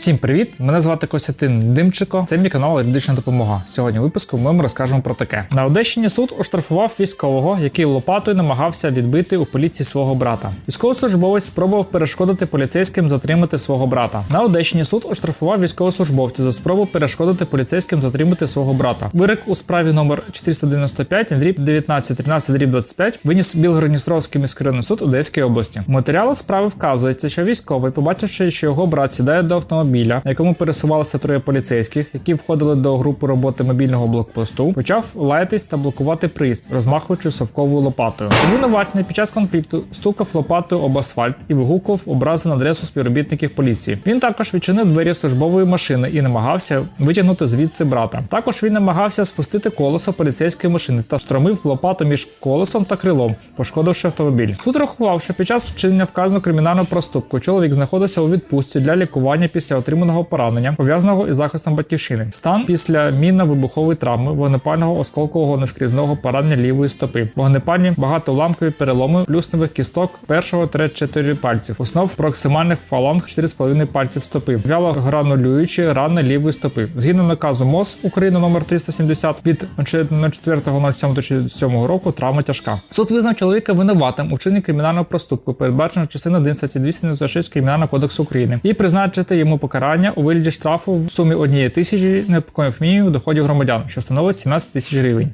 Всім привіт! Мене звати Костянтин Димчико. Це мій канал Юридична допомога. Сьогодні в випуску ми вам розкажемо про таке. На Одещині суд оштрафував військового, який лопатою намагався відбити у поліції свого брата. Військовослужбовець спробував перешкодити поліцейським затримати свого брата. На Одещині суд оштрафував військовослужбовця за спробу перешкодити поліцейським затримати свого брата. Вирок у справі номер 495 дріб 1913 дріб 25 виніс Білгородністровський міськрайонний суд Одеської області. В матеріалах справи вказується, що військовий, побачивши, що його брат сідає до автомобіля, на якому пересувалися троє поліцейських, які входили до групи роботи мобільного блокпосту, почав лаятись та блокувати приїзд, розмахуючи совковою лопатою. Обвинувачений під час конфлікту стукав лопатою об асфальт і вигукував образи на адресу співробітників поліції. Він також відчинив двері службової машини і намагався витягнути звідси брата. Також він намагався спустити колесо поліцейської машини та встромив лопату між колесом та крилом, пошкодивши автомобіль. Суд рахував, що під час вчинення вказаного кримінального проступку чоловік знаходився у відпустці для лікування після отриманого поранення, пов'язаного із захистом батьківщини. Стан після мінно-вибухової травми, вогнепального осколкового нескрізного поранення лівої стопи, вогнепальні багатоламкові переломи плюсневих кісток першого 3-4 пальців, основ проксимальних фаланг 4,5 пальців стопи, вялогранулюючі рани лівої стопи. Згідно наказу МОЗ України номер 370 від 04.07.2007 року травма тяжка. Суд визнав чоловіка винуватим у вчиненні кримінального проступку, передбаченого частиною 1 статті 296 Кримінального кодексу України, і призначити йому покарання у вигляді штрафу в сумі однієї тисячі непокоїв мінімум доходів громадян, що становить 17 тисяч гривень.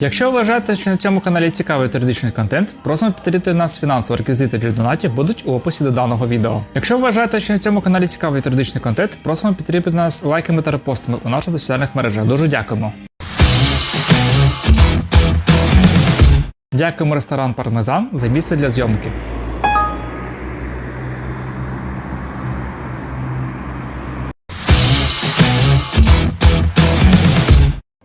Якщо вважаєте, що на цьому каналі цікавий юридичний контент, просимо підтримати нас фінансово. Реквізити для донатів будуть у описі до даного відео. Якщо вважаєте, що на цьому каналі цікавий юридичний контент, просимо підтримати нас лайками та репостами у наших соціальних мережах. Дуже дякуємо. Дякуємо ресторан Пармезан за місце для зйомки.